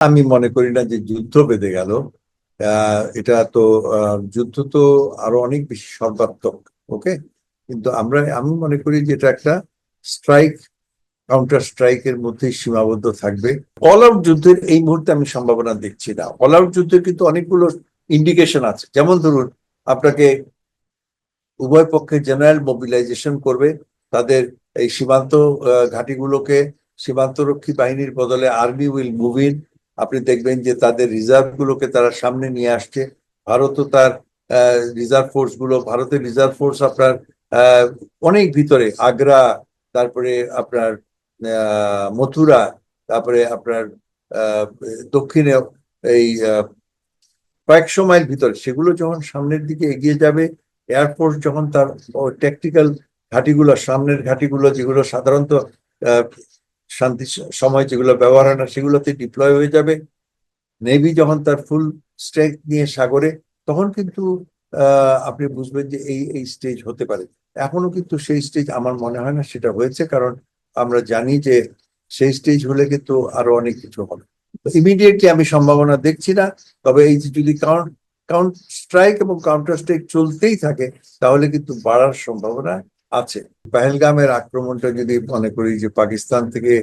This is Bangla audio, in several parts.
আমি মনে করি না যে যুদ্ধ বেঁধে গেল। এটা তো যুদ্ধ তো আরও অনেক বেশি সর্বাত্মক, ওকে? কিন্তু আমরা, আমি মনে করি যে এটা একটা স্ট্রাইক কাউন্টার স্ট্রাইকের মধ্যেই সীমাবদ্ধ থাকবে। অল আউট যুদ্ধের এই মুহূর্তে আমি সম্ভাবনা দেখছি না। অল আউট যুদ্ধের কিন্তু অনেকগুলো ইন্ডিকেশন আছে। যেমন ধরুন, আপনাকে উভয় পক্ষে জেনারেল মোবিলাইজেশন করবে। তাদের এই সীমান্ত ঘাঁটিগুলোকে সীমান্তরক্ষী বাহিনীর বদলে আর্মি উইল মুভ ইন আপনি দেখবেন যে তাদের রিজার্ভ গুলোকে তারা সামনে নিয়ে আসছে। ভারতও তার রিজার্ভ ফোর্সগুলো, ভারতের রিজার্ভ ফোর্স আপনার অনেক ভিতরে, আগ্রা, তারপরে আপনার মথুরা, তারপরে আপনার দক্ষিণে এই কয়েকশো মাইল ভিতরে, সেগুলো যখন সামনের দিকে এগিয়ে যাবে এয়ারফোর্স যখন তার ট্যাকটিক্যাল ঘাঁটিগুলো, সামনের ঘাঁটিগুলো যেগুলো সাধারণত শান্তি সময় যেগুলো ব্যবহার হয় না, সেগুলোতে ডিপ্লয় হয়ে যাবে। নেভি যখন তার ফুল স্ট্রেংথ নিয়ে সাগরে, তখন কিন্তু আপনি বুঝবেন যে এই এই স্টেজ হতে পারে। এখনও কিন্তু সেই স্টেজ আমার মনে হয় না সেটা হয়েছে, কারণ আমরা জানি যে সেই স্টেজ হলে কিন্তু আরও অনেক কিছু হবে। ইমিডিয়েটলি আমি সম্ভাবনা দেখছি না, তবে এই যদি কাউন্ট কাউন্ট স্ট্রাইক এবং কাউন্টার স্ট্রাইক চলতেই থাকে, তাহলে কিন্তু বাড়ার সম্ভাবনা আছে। পেহেলগামের আক্রমণটা যদি মনে করি যে পাকিস্তান থেকে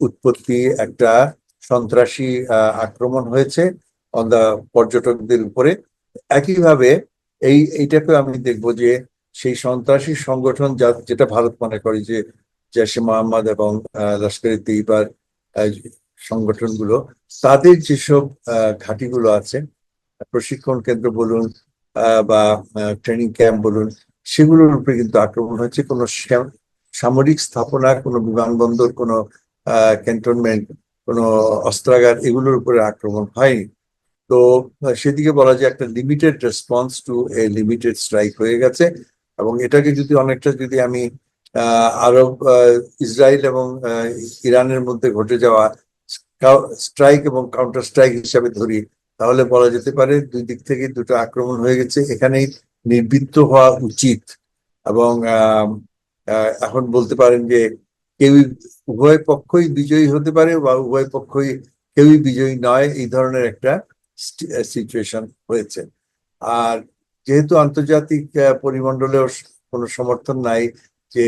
উৎপত্তি একটা সন্ত্রাসী আক্রমণ হয়েছে অন দা পর্যটকদের উপরে, একইভাবে এই এইটাকে আমি দেখব যে সেই সন্ত্রাসী সংগঠন যা- যেটা ভারত মনে করে যে জৈশে মোহাম্মদ এবং লস্কর তৈবার সংগঠনগুলো, তাদের যেসব ঘাঁটিগুলো আছে, প্রশিক্ষণ কেন্দ্র বলুন বা ট্রেনিং ক্যাম্প বলুন সেগুলোর উপরে কিন্তু আক্রমণ হয়েছে। কোনো সামরিক স্থাপনা, কোনো বিমানবন্দর, কোনো ক্যান্টনমেন্ট, কোনো অস্ত্রাগার এগুলোর উপরে আক্রমণ হয়নি। তো, সেদিকে বলা যায় একটা limited response to a limited strike হয়ে গেছে। এবং এটাকে যদি অনেকটা যদি আমি আরব ইসরায়েল এবং ইরানের মধ্যে ঘটে যাওয়া স্ট্রাইক এবং কাউন্টার স্ট্রাইক হিসাবে ধরি, তাহলে বলা যেতে পারে দুই দিক থেকে দুটো আক্রমণ হয়ে গেছে। এখানেই নির্বৃত্ত হওয়া উচিত। এবং এখন বলতে পারেন যে কেউই, উভয় পক্ষই বিজয়ী হতে পারে বা উভয় পক্ষই কেউই বিজয়ী নয়, এই ধরনের একটা সিচুয়েশন হয়েছে। আর যেহেতু আন্তর্জাতিক পরিমণ্ডলেও কোনো সমর্থন নাই যে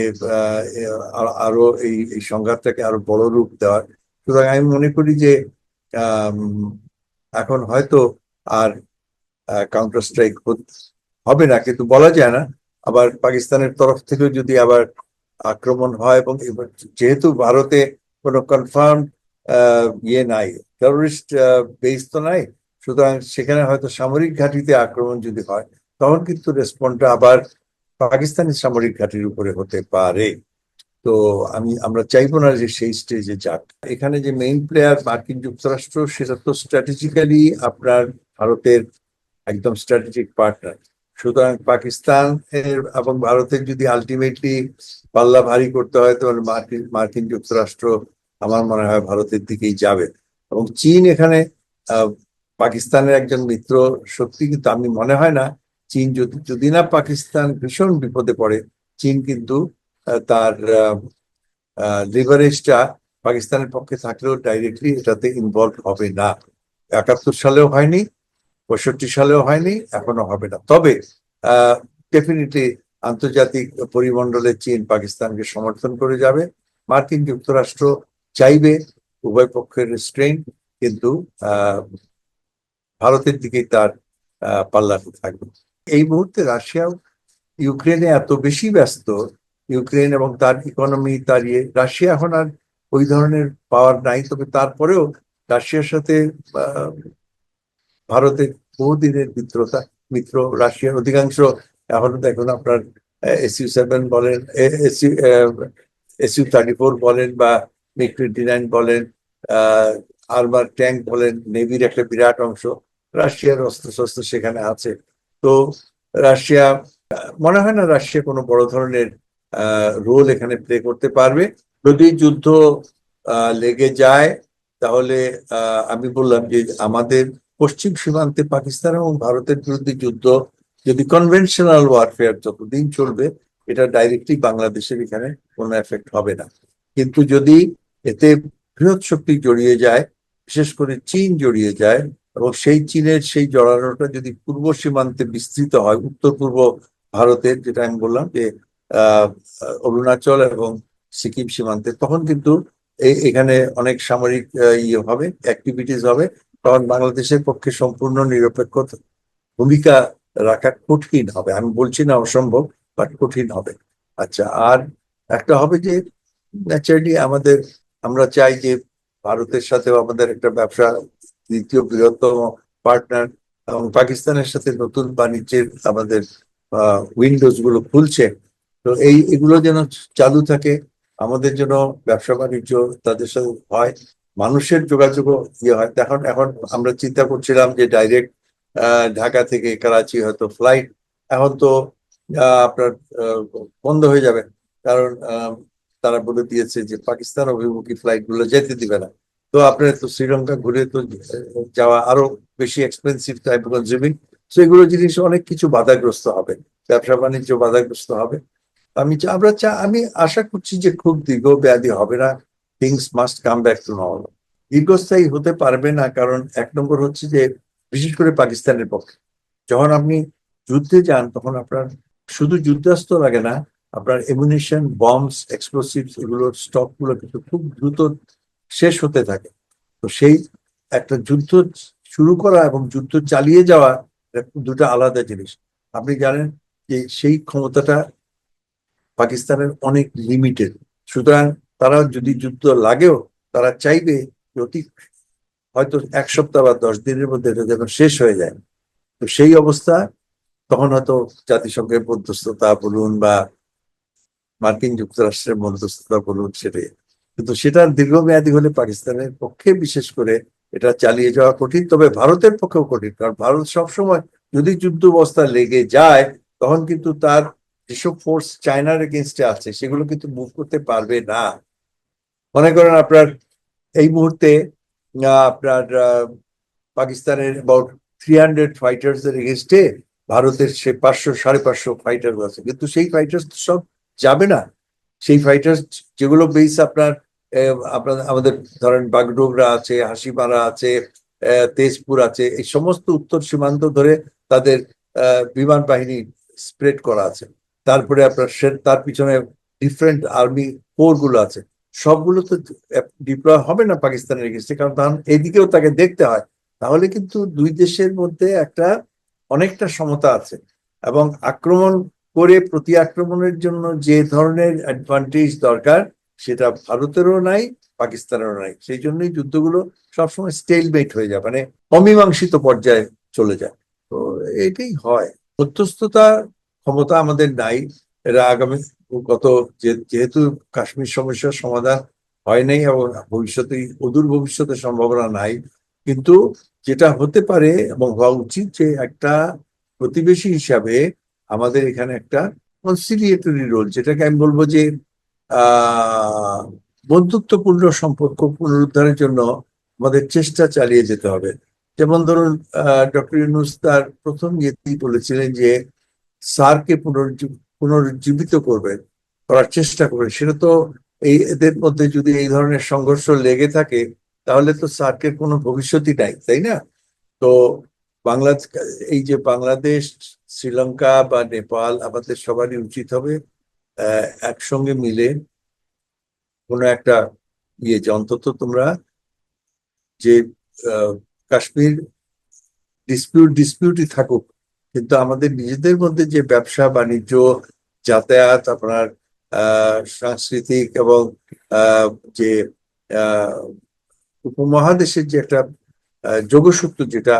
আরও এই এই সংঘাতটাকে আরও বড় রূপ দেওয়ার, সুতরাং আমি মনে করি যে এখন হয়তো আর কাউন্টার স্ট্রাইক হবে না, কিন্তু বলা যায় না। আবার পাকিস্তানের তরফ থেকেও যদি আবার আক্রমণ হয় এবং যেহেতু ভারতে কোনো কনফার্ম ইয়ে নাই টেরোরিস্ট বেস তো নাই, সুতরাং সেখানে হয়তো সামরিক ঘাঁটিতে আক্রমণ যদি হয়, তখন কিন্তু রেসপন্ডটা আবার পাকিস্তানি সামরিক ঘাঁটির উপরে হতে পারে। তো আমি, আমরা চাইব না যে সেই স্টেজে যাক। এখানে যে মেইন প্লেয়ার মার্কিন যুক্তরাষ্ট্র, সেটা তো স্ট্র্যাটেজিক্যালি আপনার ভারতের একদম স্ট্র্যাটেজিক পার্টনার সুতরাং পাকিস্তান এবং ভারতের যদি আলটিমেটলি পাল্লা ভারী করতে হয়, তাহলে মার্কিন মার্কিন যুক্তরাষ্ট্র আমার মনে হয় ভারতের দিকেই যাবে। এবং চীন এখানে পাকিস্তানের একজন মিত্র, সত্যি কিন্তু আমি মনে হয় না, চীন যদি যদি না পাকিস্তান ভীষণ বিপদে পড়ে, চীন কিন্তু তার লিভারেজটা পাকিস্তানের পক্ষে থাকলেও ডাইরেক্টলি এটাতে ইনভলভ হবে না। একাত্তর সালেও হয়নি পঁয়ষট্টি সালেও হয়নি এখনও হবে না। তবে ডেফিনেটলি আন্তর্জাতিক পরিমণ্ডলে চীন পাকিস্তানকে সমর্থন করে যাবে। মার্কিন যুক্তরাষ্ট্র চাইবে উভয় পক্ষের রেস্ট্রেন্ট কিন্তু ভারতের দিকেই তার পাল্লাতে থাকবে। এই মুহূর্তে রাশিয়াও ইউক্রেনে এত বেশি ব্যস্ত, ইউক্রেন এবং তার ইকোনমি ইয়ে রাশিয়া এখন আর ওই ধরনের পাওয়ার নাই, তবে তারপরেও রাশিয়ার সাথে ভারতের বহুদিনের মিত্রতা, মিত্র রাশিয়ার অধিকাংশ। এখন দেখুন আপনার এসইউ সেভেন বলেন এসইউ এসইউ থার্টি ফোর বলেন বা মিগ টোয়েন্টি নাইন বলেন আর্মার ট্যাঙ্ক বলেন, নেভির একটা বিরাট অংশ, রাশিয়ার অস্ত্র শস্ত্র সেখানে আছে। তো রাশিয়া, মনে হয় না রাশিয়া কোনো বড় ধরনের রোল এখানে প্লে করতে পারবে। যদি যুদ্ধ লেগে যায়, তাহলে আমি বললাম যে আমাদের পশ্চিম সীমান্তে পাকিস্তান এবং ভারতের বিরুদ্ধে যুদ্ধ, যদি কনভেনশনাল ওয়ারফেয়ার যতদিন চলবে, এটা ডাইরেক্টলি বাংলাদেশের এখানে কোনো এফেক্ট হবে না। কিন্তু যদি এতে বৃহৎ শক্তি জড়িয়ে যায়, বিশেষ করে চীন জড়িয়ে যায়, এবং সেই চীনের সেই জড়ানোটা যদি পূর্ব সীমান্তে বিস্তৃত হয়, উত্তর পূর্ব ভারতের, যেটা আমি বললাম যে অরুণাচল এবং সিকিম সীমান্তে, তখন কিন্তু এখানে অনেক সামরিক ইয়ে হবে অ্যাক্টিভিটিস হবে। তখন বাংলাদেশের পক্ষে সম্পূর্ণ নিরপেক্ষ ভূমিকা রাখা কঠিন হবে। আমি বলছি না অসম্ভব বাট কঠিন হবে। আচ্ছা আর একটা হবে যে ন্যাচারালি আমাদের, আমরা চাই যে ভারতের সাথেও আমাদের একটা ব্যবসা, দ্বিতীয় বৃহত্তম পার্টনার এবং পাকিস্তানের সাথে নতুন বাণিজ্যের আমাদের উইন্ডোজগুলো খুলছে। তো এই, এগুলো যেন চালু থাকে, আমাদের জন্য ব্যবসা বাণিজ্য তাদের সাথে হয়। মানুষের যোগাযোগও ইয়ে হয়। এখন এখন আমরা চিন্তা করছিলাম যে ডাইরেক্ট ঢাকা থেকে করাচি হয়তো ফ্লাইট এখন তো আপনার বন্ধ হয়ে যাবে। কারণ তারা বলে দিয়েছে যে পাকিস্তান অভিমুখী ফ্লাইটগুলো যেতে দিবে না। তো আপনার তো শ্রীলঙ্কা ঘুরে তো, যাওয়া আরও বেশি এক্সপেন্সিভ টাইপ কনজিউমিং তো এগুলো জিনিস অনেক কিছু বাধাগ্রস্ত হবে। ব্যবসা বাণিজ্য বাধাগ্রস্ত হবে। আমি আমরা চা, আমি আশা করছি যে খুব দীর্ঘ ব্যাধি হবে না। Things must come back to normal দীর্ঘস্থায়ী হতে পারবে না, কারণ এক নম্বর হচ্ছে যে, বিশেষ করে পাকিস্তানের পক্ষে। যখন আপনি যুদ্ধে যান, তখন আপনার শুধু যুদ্ধাস্ত্র লাগে না, আপনার এমুনিশন বম্বস এক্সপ্লোসিভস এগুলোর স্টকগুলো কিন্তু খুব দ্রুত শেষ হতে থাকে। তো সেই একটা যুদ্ধ শুরু করা এবং যুদ্ধ চালিয়ে যাওয়া দুটো আলাদা জিনিস। আপনি জানেন যে, সেই ক্ষমতাটা পাকিস্তানের অনেক লিমিটেড সুতরাং তারা যদি যুদ্ধ লাগেও, তারা চাইবে অতি হয়তো এক সপ্তাহ বা দশ দিনের মধ্যে এটা যেন শেষ হয়ে যায়। তো সেই অবস্থা, তখন হয়তো জাতিসংঘের মধ্যস্থতা বলুন বা মার্কিন যুক্তরাষ্ট্রের মধ্যস্থতা বলুন সেটাই। কিন্তু সেটা দীর্ঘমেয়াদী হলে পাকিস্তানের পক্ষে বিশেষ করে এটা চালিয়ে যাওয়া কঠিন, তবে ভারতের পক্ষেও কঠিন। কারণ ভারত সবসময় যদি যুদ্ধ অবস্থা লেগে যায়, তখন কিন্তু তার যেসব ফোর্স চায়নার এগেনস্টে আছে, সেগুলো কিন্তু মুভ করতে পারবে না। মনে করেন আপনার এই মুহূর্তে আপনার পাকিস্তানের অ্যাবাউট থ্রি হান্ড্রেড ফাইটার্স এর এগেনস্টে ভারতের সে পাঁচশো, সাড়ে পাঁচশো ফাইটার আছে। কিন্তু সেই ফাইটার্স তো সব যাবে না। সেই ফাইটার্স যেগুলো বেস আপনার আপনার, আমাদের ধরেন বাগডোগরা আছে হাসিমারা আছে তেজপুর আছে, এই সমস্ত উত্তর সীমান্ত ধরে তাদের বিমান বাহিনী স্প্রেড করা আছে। তারপরে আপনার তার পিছনে ডিফারেন্ট আর্মি কোরগুলো আছে। সবগুলো তো ডিপ্লয় হবে না পাকিস্তানের এগেনস্টে, কারণ তখন এদিকেও তাকে দেখতে হয়। তাহলে কিন্তু দুই দেশের মধ্যে একটা অনেকটা সমতা আছে। এবং আক্রমণ করে প্রতি আক্রমণের জন্য যে ধরনের অ্যাডভান্টেজ দরকার, সেটা ভারতেরও নাই, পাকিস্তানেরও নাই। সেই জন্যই যুদ্ধগুলো সবসময় স্টেলমেট হয়ে যায় মানে অমীমাংসিত পর্যায়ে চলে যায়। তো এটাই হয়। মধ্যস্থতা ক্ষমতা আমাদের নাই। এরা আগামী গত যেহেতু কাশ্মীর সমস্যার সমাধান হয় নাই এবং ভবিষ্যতে, অদূর ভবিষ্যতে সম্ভাবনা নাই, কিন্তু যেটা হতে পারে এবং হওয়া উচিত যে একটা প্রতিবেশী হিসাবে আমাদের এখানে একটা কনসিলিয়েটরি রোল যেটাকে আমি বলব যে বন্ধুত্বপূর্ণ সম্পর্ক পুনরুদ্ধারের জন্য আমাদের চেষ্টা চালিয়ে যেতে হবে। যেমন ধরুন ডক্টর ইউনুস তার প্রথম ইয়েতেই বলেছিলেন যে সারকে পুনরুজ্জীব- পুনরুজ্জীবিত করবেন করার চেষ্টা করবেন সেটা তো এই এদের মধ্যে যদি এই ধরনের সংঘর্ষ লেগে থাকে, তাহলে তো সার্কের কোনো ভবিষ্যৎই নাই, তাই না? তো বাংলাদেশ, এই যে বাংলাদেশ, শ্রীলঙ্কা বা নেপাল আমাদের সবারই উচিত হবে একসঙ্গে মিলে কোনো একটা ইয়ে যে অন্তত তোমরা যে কাশ্মীর ডিসপিউট ডিসপিউটই থাকুক কিন্তু আমাদের নিজেদের মধ্যে যে ব্যবসা, বাণিজ্য, যাতায়াত, আপনার সাংস্কৃতিক এবং যে উপমহাদেশের যে একটা যোগসূত্র যেটা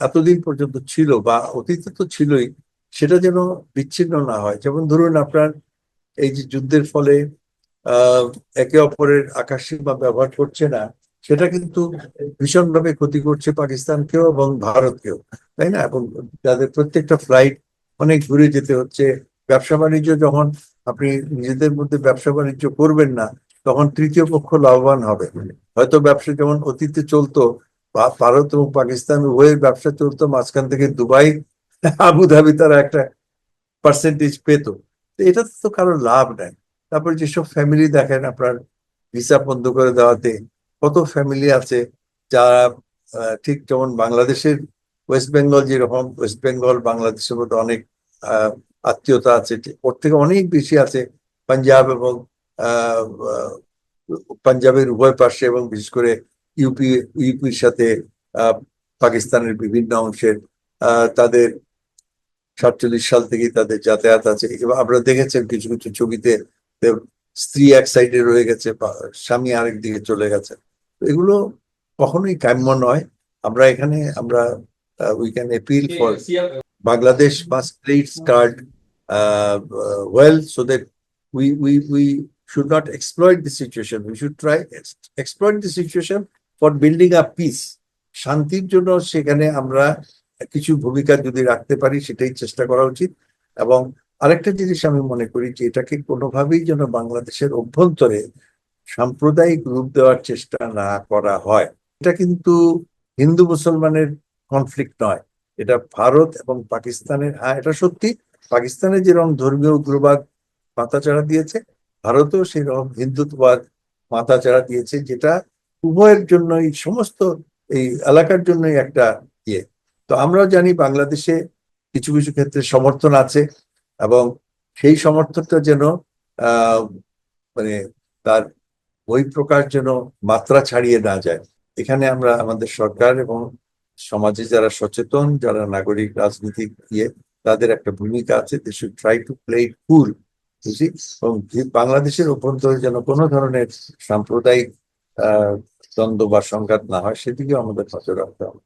এতদিন পর্যন্ত ছিল বা অতীতে তো ছিলই, সেটা যেন বিচ্ছিন্ন না হয়। যেমন ধরুন আপনার এই যে যুদ্ধের ফলে একে অপরের আকাশসীমা ব্যবহার করছে না সেটা কিন্তু ভীষণভাবে ক্ষতি করছে পাকিস্তানকেও এবং ভারতকেও, তাই না? এবং তাদের প্রত্যেকটা ফ্লাইট অনেক দূরে যেতে হচ্ছে। ব্যবসা বাণিজ্য যখন আপনি নিজেদের মধ্যে ব্যবসা বাণিজ্য করবেন না, তখন তৃতীয় পক্ষ লাভবান হবে। হয়তো ব্যবসা যেমন অতীতে চলতো ভারত এবং পাকিস্তান উভয়ের ব্যবসা চলতো, মাঝখান থেকে দুবাই, আবুধাবি তারা একটা পার্সেন্টেজ পেত। তো এটা তো কারও লাভ নাই। তারপরে যেসব ফ্যামিলি দেখেন আপনার ভিসা বন্ধ করে দেওয়াতে কত ফ্যামিলি আছে যারা ঠিক যেমন বাংলাদেশের ওয়েস্ট বেঙ্গল যেরকম ওয়েস্ট বেঙ্গল বাংলাদেশের মধ্যে অনেক আত্মীয়তা আছে ওর থেকে অনেক বেশি আছে পাঞ্জাব এবং পাঞ্জাবের উভয় পাশে এবং বিশেষ করে ইউপি ইউপির সাথে পাকিস্তানের বিভিন্ন অংশের তাদের সাতচল্লিশ সাল থেকেই তাদের যাতায়াত আছে। এবং আমরা দেখেছেন কিছু কিছু ছবিতে স্ত্রী এক সাইডে রয়ে গেছে স্বামী আরেক দিকে চলে গেছে। এগুলো কখনোই কাম্য নয়। আমরা এখানে আমরা we can appeal for Bangladesh mass credit card well so that we we we should not exploit the situation we should try exploit the situation for building a peace শান্তির জন্য সেখানে আমরা কিছু ভূমিকা যদি রাখতে পারি সেটাই চেষ্টা করা উচিত। এবং আরেকটা জিনিস আমি মনে করি যে এটাকে কোনোভাবেই যেন বাংলাদেশের অভ্যন্তরে সাম্প্রদায়িক রূপ দেওয়ার চেষ্টা না করা হয়। এটা কিন্তু হিন্দু মুসলমানের কনফ্লিক্ট নয়। এটা ভারত এবং পাকিস্তানের হ্যাঁ এটা সত্যি। পাকিস্তানে যেরকম ধর্মীয় উগ্রবাদ মাথাচাড়া দিয়েছে, ভারতও সেরকম হিন্দুত্ববাদ মাথাচাড়া দিয়েছে, যেটা উভয়ের জন্যই, সমস্ত এই এলাকার জন্যই একটা ইয়ে। তো আমরা জানি বাংলাদেশে কিছু কিছু ক্ষেত্রে সমর্থন আছে এবং সেই সমর্থনটা যেন মানে তার বহিঃপ্রকাশ যেন মাত্রা ছাড়িয়ে না যায়। এখানে আমরা আমাদের সরকার এবং সমাজে যারা সচেতন, যারা নাগরিক রাজনীতি দিয়ে তাদের একটা ভূমিকা আছে। They should try to play cool বুঝি এবং বাংলাদেশের অভ্যন্তরে যেন কোনো ধরনের সাম্প্রদায়িক দ্বন্দ্ব বা সংঘাত না হয়, সেদিকেও আমাদের নজর রাখতে হবে।